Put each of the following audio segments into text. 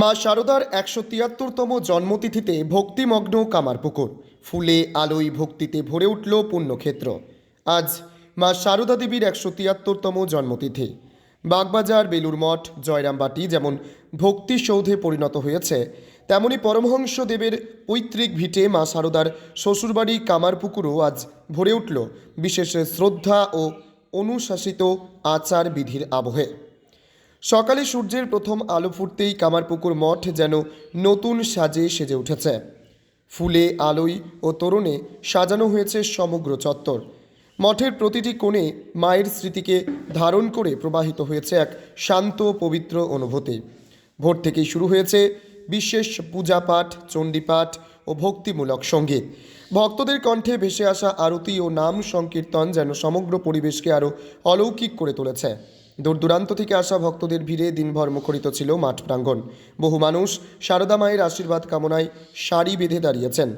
মা শারদার একশো তিয়াত্তরতম জন্মতিথিতে ভক্তিমগ্ন কামারপুকুর। ফুলে আলোয় ভক্তিতে ভরে উঠল পুণ্যক্ষেত্র। আজ মা শারদা দেবীর একশো তিয়াত্তরতম জন্মতিথি। বাগবাজার বেলুর মঠ, জয়রামবাটি যেমন ভক্তি সৌধে পরিণত হয়েছে, তেমনি পরমহংস দেবের পৈতৃক ভিটে মা শারদার শ্বশুরবাড়ি কামারপুকুরও আজ ভরে উঠল। বিশেষ শ্রদ্ধা ও অনুশাসিত আচার বিধির আবহে। সকালে সূর্যের প্রথম আলো ফুটতেই কামারপুকুর মঠ যেন নতুন সাজে সেজে উঠেছে। ফুলে, আলোয় ও তরুণে সাজানো হয়েছে সমগ্র চত্বর। মঠের প্রতিটি কোণে মায়ের স্মৃতিকে ধারণ করে প্রবাহিত হয়েছে এক শান্ত, পবিত্র অনুভূতি। ভোর থেকেই শুরু হয়েছে বিশেষ পূজা পাঠ চণ্ডীপাঠ ও ভক্তিমূলক সংগীত। ভক্তদের কণ্ঠে ভেসে আসা আরতি ও নাম সংকীর্তন যেন সমগ্র পরিবেশকে আরও অলৌকিক করে তুলেছে। দূর দূরান্ত থেকে আসা ভক্তদের ভিড়ে দিনভর মুখরিত ছিল মাঠ প্রাঙ্গণ। বহু মানুষ সারদা মায়ের আশীর্বাদ কামনায় সারি বেঁধে দাঁড়িয়েছেন।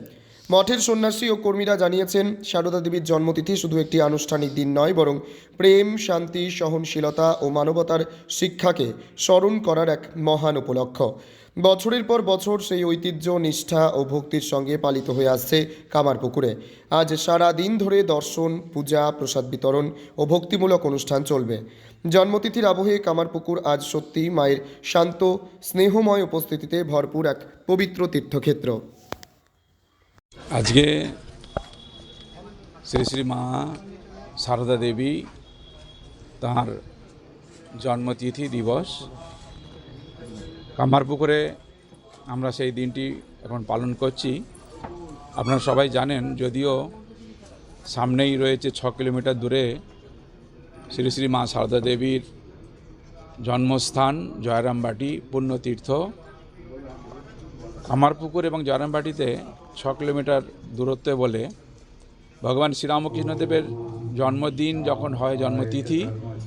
মঠের সন্ন্যাসী ও কর্মীরা জানিয়েছেন, সারদা দেবীর জন্মতিথি শুধু একটি আনুষ্ঠানিক দিন নয়, বরং প্রেম, শান্তি, সহনশীলতা ও মানবতার শিক্ষাকে স্মরণ করার এক মহান উপলক্ষ। বছরের পর বছর সেই ঐতিহ্য, নিষ্ঠা ও ভক্তির সঙ্গে পালিত হয়ে আসছে কামারপুকুরে। আজ সারা দিন ধরে দর্শন, পূজা, প্রসাদ বিতরণ ও ভক্তিমূলক অনুষ্ঠান চলবে। জন্মতিথির আবহে কামারপুকুর আজ সত্যি মায়ের শান্ত, স্নেহময় উপস্থিতিতে ভরপুর এক পবিত্র তীর্থক্ষেত্র। আজকে শ্রী শ্রী মা সারদা দেবী তাঁর জন্মতিথি দিবস। কামারপুকুরে আমরা সেই দিনটি এখন পালন করছি। আপনারা সবাই জানেন, যদিও সামনেই রয়েছে ছ কিলোমিটার দূরে শ্রী শ্রী মা সারদা দেবীর জন্মস্থান জয়রামবাটি পুণ্যতীর্থ। কামারপুকুর এবং জয়রামবাটিতে ছ কিলোমিটার দূরত্বে বলে ভগবান শ্রীরামকৃষ্ণদেবের জন্মদিন যখন হয়, জন্মতিথি,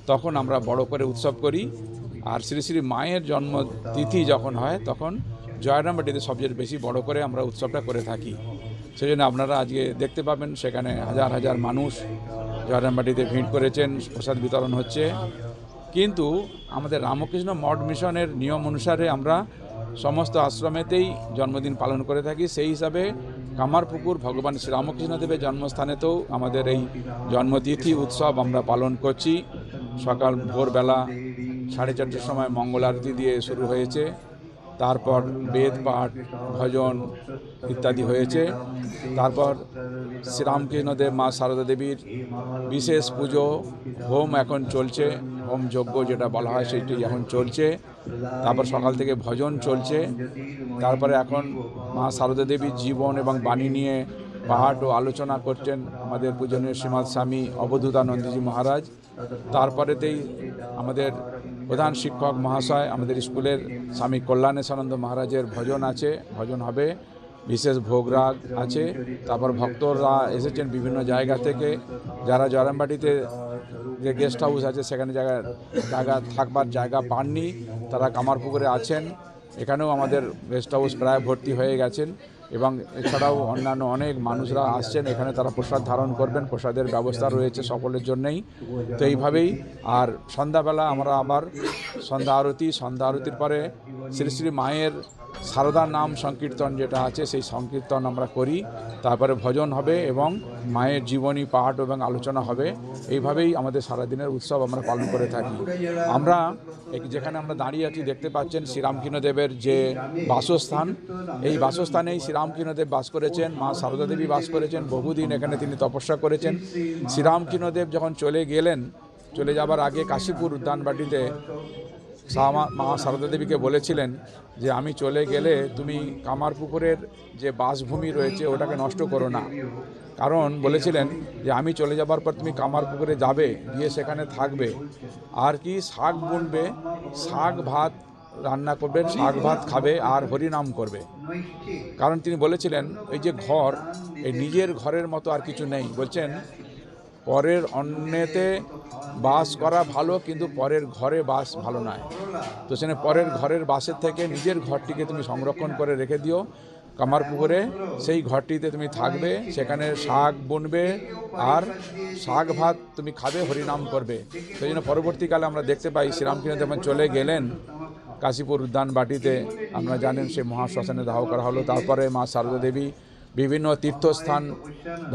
তখন আমরা বড় করে উৎসব করি। আর শ্রী শ্রী মায়ের জন্মতিথি যখন হয়, তখন জয়রামবাটিতে সবচেয়ে বেশি বড় করে আমরা উৎসবটা করে থাকি। সেই জন্য আপনারা আজকে দেখতে পাবেন সেখানে হাজার হাজার মানুষ জয়রামবাটিতে ভিড় করেছেন, প্রসাদ বিতরণ হচ্ছে। কিন্তু আমাদের রামকৃষ্ণ মঠ মিশনের নিয়ম অনুসারে আমরা সমস্ত আশ্রমেতেই জন্মদিন পালন করে থাকি। সেই হিসাবে কামারপুকুর ভগবান শ্রীরামকৃষ্ণদেবের জন্মস্থানেতেও আমাদের এই জন্মতিথি উৎসব আমরা পালন করছি। সকাল ভোরবেলা সাড়ে চারটের সময় মঙ্গল আরতি দিয়ে শুরু হয়েছে। তারপর বেদ, পাঠ, ভজন ইত্যাদি হয়েছে। তারপর শ্রীরামকৃষ্ণদেব, মা সারদা দেবীর বিশেষ পুজো, হোম এখন চলছে। হোম যজ্ঞ যেটা বলা হয় সেটি এখন চলছে। তারপর সকাল থেকে ভজন চলছে। তারপরে এখন মা সারদা দেবীর জীবন এবং বাণী নিয়ে পাহাড় ও আলোচনা করছেন আমাদের পূজনীয় শ্রীমৎ স্বামী অবধূতানন্দজি মহারাজ। তারপরেতেই আমাদের প্রধান শিক্ষক মহাশয়, আমাদের স্কুলের স্বামী কল্যাণেশানন্দ মহারাজের ভজন আছে, ভজন হবে। বিশেষ ভোগরাগ আছে। তারপর ভক্তরা এসেছেন বিভিন্ন জায়গা থেকে। যারা জয়রামবাটিতে যে গেস্ট হাউস আছে, সেখানে জায়গা জায়গা থাকবার জায়গা পাননি। তারা কামারপুকুরে আছেন। এখানেও আমাদের গেস্ট হাউস প্রায় ভর্তি হয়ে গেছেন। এবং এছাড়াও অন্যান্য অনেক মানুষরা আসছেন, এখানে তারা প্রসাদ ধারণ করবেন, প্রসাদের ব্যবস্থা রয়েছে সকলের জন্যই। তো এইভাবেই, আর সন্ধ্যাবেলা আমরা আবার সন্ধ্যা আরতি, সন্ধ্যা আরতির পরে শ্রী শ্রী মায়ের সারদা নাম সংকীর্তন যেটা আছে, সেই সংকীর্তন আমরা করি। তারপরে ভজন হবে এবং মায়ের জীবনী, পাঠ এবং আলোচনা হবে। এইভাবেই আমাদের সারাদিনের উৎসব আমরা পালন করে থাকি। আমরা যেখানে আমরা দাঁড়িয়ে আছি, দেখতে পাচ্ছেন শ্রীরামকৃষ্ণদেবের যে বাসস্থান। এই বাসস্থানেই শ্রীরামকৃষ্ণদেব বাস করেছেন, মা সারদা দেবী বাস করেছেন, বহুদিন এখানে তিনি তপস্যা করেছেন। শ্রীরামকৃষ্ণদেব যখন চলে গেলেন, চলে যাবার আগে কাশীপুর উদ্যানবাটিতে মা সারদা দেবীকে বলেছিলেন যে, আমি চলে গেলে তুমি কামারপুকুরের যে বাসভূমি রয়েছে, ওটাকে নষ্ট করো না। কারণ বলেছিলেন যে, আমি চলে যাবার পর তুমি কামারপুকুরে যাবে, গিয়ে সেখানে থাকবে। আর কি শাক বুনবে? শাক, ভাত রান্না করবে শাক ভাত খাবে আর হরিনাম করবে। কারণ তিনি বলেছিলেন এই যে ঘর এই নিজের ঘরের মতো আর কিছু নেই। বলছেন পরের অন্যেতে বাস করা ভালো কিন্তু পরের ঘরে বাস ভালো নয়। তো সেখানে পরের ঘরের বাসের থেকে নিজের ঘরটিকে তুমি সংরক্ষণ করে রেখে দিও। কামারপুকুরে সেই ঘরটিতে তুমি থাকবে সেখানে শাক বুনবে আর শাক ভাত তুমি খাবে হরিনাম করবে। সেই জন্য পরবর্তীকালে আমরা দেখতে পাই শ্রীরামকৃষ্ণ যখন চলে গেলেন কাশীপুর উদ্যান বাটিতে আপনারা জানেন সে মহাশ্মশানে দাহ করা হলো। তারপরে মা সারদা দেবী বিভিন্ন তীর্থস্থান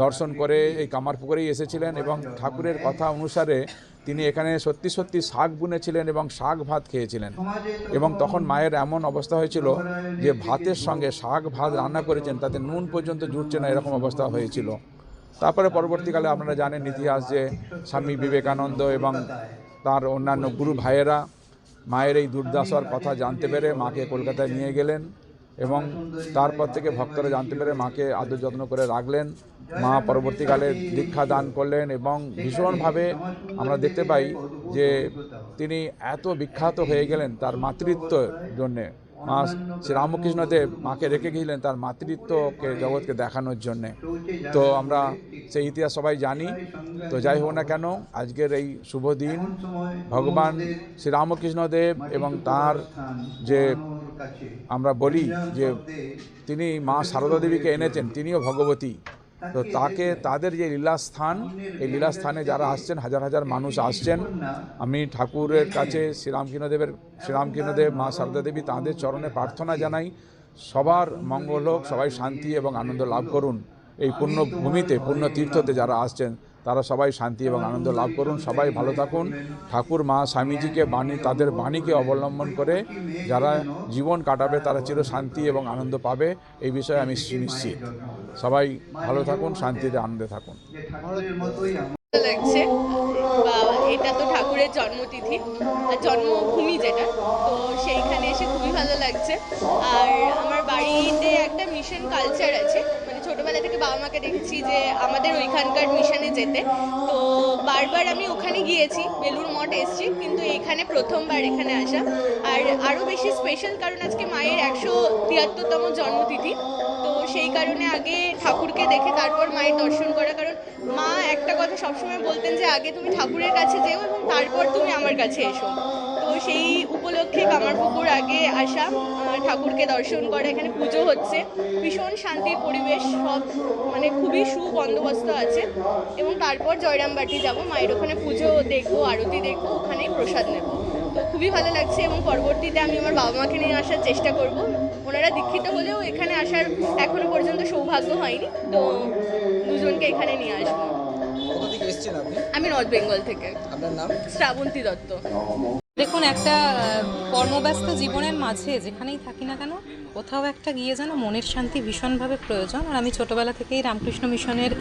দর্শন করে এই কামারপুকুরেই এসেছিলেন এবং ঠাকুরের কথা অনুসারে তিনি এখানে সত্যি সত্যি শাক বুনেছিলেন এবং শাক ভাত খেয়েছিলেন। এবং তখন মায়ের এমন অবস্থা হয়েছিল যে ভাতের সঙ্গে শাক ভাত রান্না করেছেন, তাতে নুন পর্যন্ত জুটছে না, এরকম অবস্থা হয়েছিল। তারপরে পরবর্তীকালে আপনারা জানেন ইতিহাস যে স্বামী বিবেকানন্দ এবং তার অন্যান্য গুরু ভাইয়েরা মায়ের এই দুর্দশার কথা জানতে পেরে মাকে কলকাতায় নিয়ে গেলেন এবং তারপর থেকে ভক্তরা জানতে পেরে মাকে আদর যত্ন করে রাখলেন। মা পরবর্তীকালে দীক্ষা দান করলেন এবং ভীষণভাবে আমরা দেখতে পাই যে তিনি এত বিখ্যাত হয়ে গেলেন তার মাতৃত্বের জন্যে। মা শ্রীরামকৃষ্ণদেব মাকে রেখে গিয়েছিলেন তার মাতৃত্বকে, জগৎকে দেখানোর জন্যে। তো আমরা সেই ইতিহাস সবাই জানি। তো যাই হোক না কেন, আজকের এই শুভ দিন, ভগবান শ্রীরামকৃষ্ণদেব এবং তার যে আমরা বলি যে তিনি মা সারদা দেবীকে এনেছেন, তিনিও ভগবতী। তো তাকে তাদের যে লীলাস্থান এই লীলাস্থানে যারা আসছেন হাজার হাজার মানুষ আসছেন। আমি ঠাকুরের কাছে শ্রীরামকৃষ্ণদেবের শ্রীরামকৃষ্ণদেব মা সারদা দেবী তাঁদের চরণে প্রার্থনা জানাই। সবার মঙ্গল হোক সবাই শান্তি এবং আনন্দ লাভ করুন। এই পুণ্য ভূমিতে পুণ্য তীর্থতে যারা আসছেন তারা সবাই শান্তি এবং আনন্দ লাভ করুন। সবাই ভালো থাকুন। ঠাকুর মা স্বামীজিকে বাণী তাদের বাণীকে অবলম্বন করে যারা জীবন কাটাবে তারা চির শান্তি এবং আনন্দ পাবে। এই বিষয়ে আমি সুনিশ্চিত। সবাই ভালো থাকুন, শান্তিতে, আনন্দে থাকুন। লাগছে এটা তো ঠাকুরের জন্মতিথি, আর জন্মভূমি যেটা, তো সেইখানে এসে খুবই ভালো লাগছে। আর আমার বাড়িতে একটা মিশন কালচার আছে। মানে ছোটবেলা থেকে বাবা মাকে দেখেছি যে আমাদের ওইখানকার মিশনে যেতে। তো বারবার আমি ওখানে গিয়েছি বেলুর মঠ এসেছি, কিন্তু এখানে প্রথমবার এখানে আসা। আর আরও বেশি স্পেশাল কারণ আজকে মায়ের একশো তিয়াত্তরতম জন্মতিথি। সেই কারণে আগে ঠাকুরকে দেখে তারপর মায়ের দর্শন করা। কারণ মা একটা কথা সবসময় বলতেন যে, আগে তুমি ঠাকুরের কাছে যেও এবং তারপর তুমি আমার কাছে এসো। তো সেই উপলক্ষে কামারপুকুর আগে আসা ঠাকুরকে দর্শন করা। এখানে পুজো হচ্ছে। ভীষণ শান্তির পরিবেশ, সব মানে খুবই সুবন্দোবস্ত আছে। এবং তারপর জয়রামবাটি যাব। মায়ের ওখানে পুজো দেখব, আরতি দেখব, ওখানেই প্রসাদ নেব। তো খুবই ভালো লাগছে এবং পরবর্তীতে আমি আমার বাবা মাকে নিয়ে আসার চেষ্টা করব। ওনারা দীক্ষিত হলেও এখানে আসার এখনও পর্যন্ত সৌভাগ্য হয়নি তো দুজনকে এখানে নিয়ে আসব। আমি নর্থ বেঙ্গল থেকে। আপনার নাম? শ্রাবন্তী দত্ত। দেখুন একটা কর্মব্যস্ত জীবনের মাঝে যেখানেই থাকি না কেন কোথাও একটা গিয়ে যেন মনের শান্তি ভীষণভাবে প্রয়োজন। আর আমি ছোটোবেলা থেকেই রামকৃষ্ণ মিশনের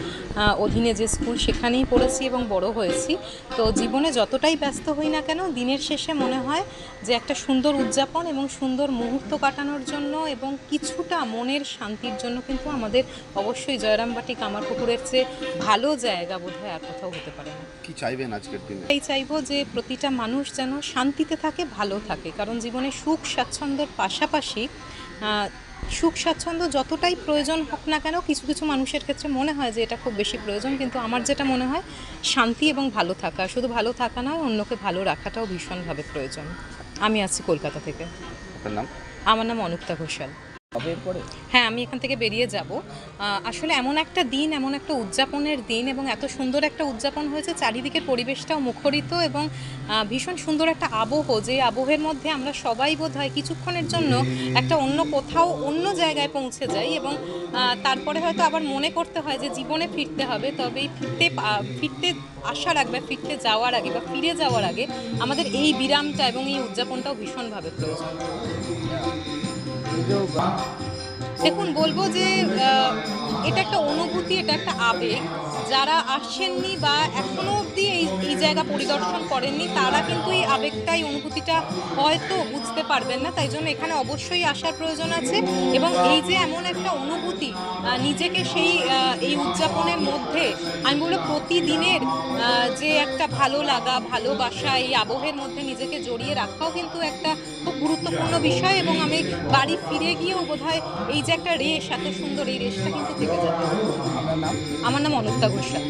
অধীনে যে স্কুল সেখানেই পড়েছি এবং বড় হয়েছি। তো জীবনে যতটাই ব্যস্ত হই না কেন দিনের শেষে মনে হয় যে একটা সুন্দর উদযাপন এবং সুন্দর মুহূর্ত কাটানোর জন্য এবং কিছুটা মনের শান্তির জন্য কিন্তু আমাদের অবশ্যই জয়রামবাটি কামারপুকুরের চেয়ে ভালো জায়গা বোধহয় আর কোথাও হতে পারে না। কি চাইবেন আজকের দিনে? এই চাইব যে প্রতিটা মানুষ যেন শান্তিতে থাকে ভালো থাকে। কারণ জীবনে সুখ স্বাচ্ছন্দ্যের পাশাপাশি সুখ স্বাচ্ছন্দ্য যতটাই প্রয়োজন হোক না কেন কিছু কিছু মানুষের ক্ষেত্রে মনে হয় যে এটা খুব বেশি প্রয়োজন কিন্তু আমার যেটা মনে হয় শান্তি এবং ভালো থাকা শুধু ভালো থাকা নয় অন্যকে ভালো রাখাটাও ভীষণভাবে প্রয়োজন। আমি আছি কলকাতা থেকে। আপনার নাম? আমার নাম অনুক্তা ঘোষাল। হ্যাঁ আমি এখান থেকে বেরিয়ে যাব। আসলে এমন একটা দিন, এমন একটা উদযাপনের দিন এবং এত সুন্দর একটা উদযাপন হয়েছে, চারিদিকের পরিবেশটাও মুখরিত এবং ভীষণ সুন্দর একটা আবহ, যে আবহের মধ্যে আমরা সবাই বোধ কিছুক্ষণের জন্য একটা অন্য কোথাও, অন্য জায়গায় পৌঁছে যাই এবং তারপরে হয়তো আবার মনে করতে হয় যে জীবনে ফিরতে হবে। তবে ফিরতে ফিরতে আসার আগে বা ফিরতে যাওয়ার আগে বা ফিরে যাওয়ার আগে আমাদের এই বিরামটা এবং এই উদযাপনটাও ভীষণভাবে প্রয়োজন। দেখুন বলব যে এটা একটা অনুভূতি, এটা একটা আবেগ। যারা আসছেননি বা এখনও অবধি এই এই জায়গা পরিদর্শন করেননি, তারা কিন্তু এই আবেগটা এই অনুভূতিটা হয়তো বুঝতে পারবেন না। তাই জন্য এখানে অবশ্যই আসার প্রয়োজন আছে এবং এই যে এমন একটা অনুভূতি নিজেকে সেই এই উদযাপনের মধ্যে, আমি বলব প্রতিদিনের যে একটা ভালো লাগা ভালোবাসা এই আবহের মধ্যে নিজেকে জড়িয়ে রাখাও কিন্তু একটা খুব গুরুত্বপূর্ণ বিষয় এবং আমি বাড়ি ফিরে গিয়েও বোধহয় এই যে একটা রেশ, এত সুন্দর এই রেশটা কিন্তু থেকে আমার নাম আমার নাম ঘোষাল।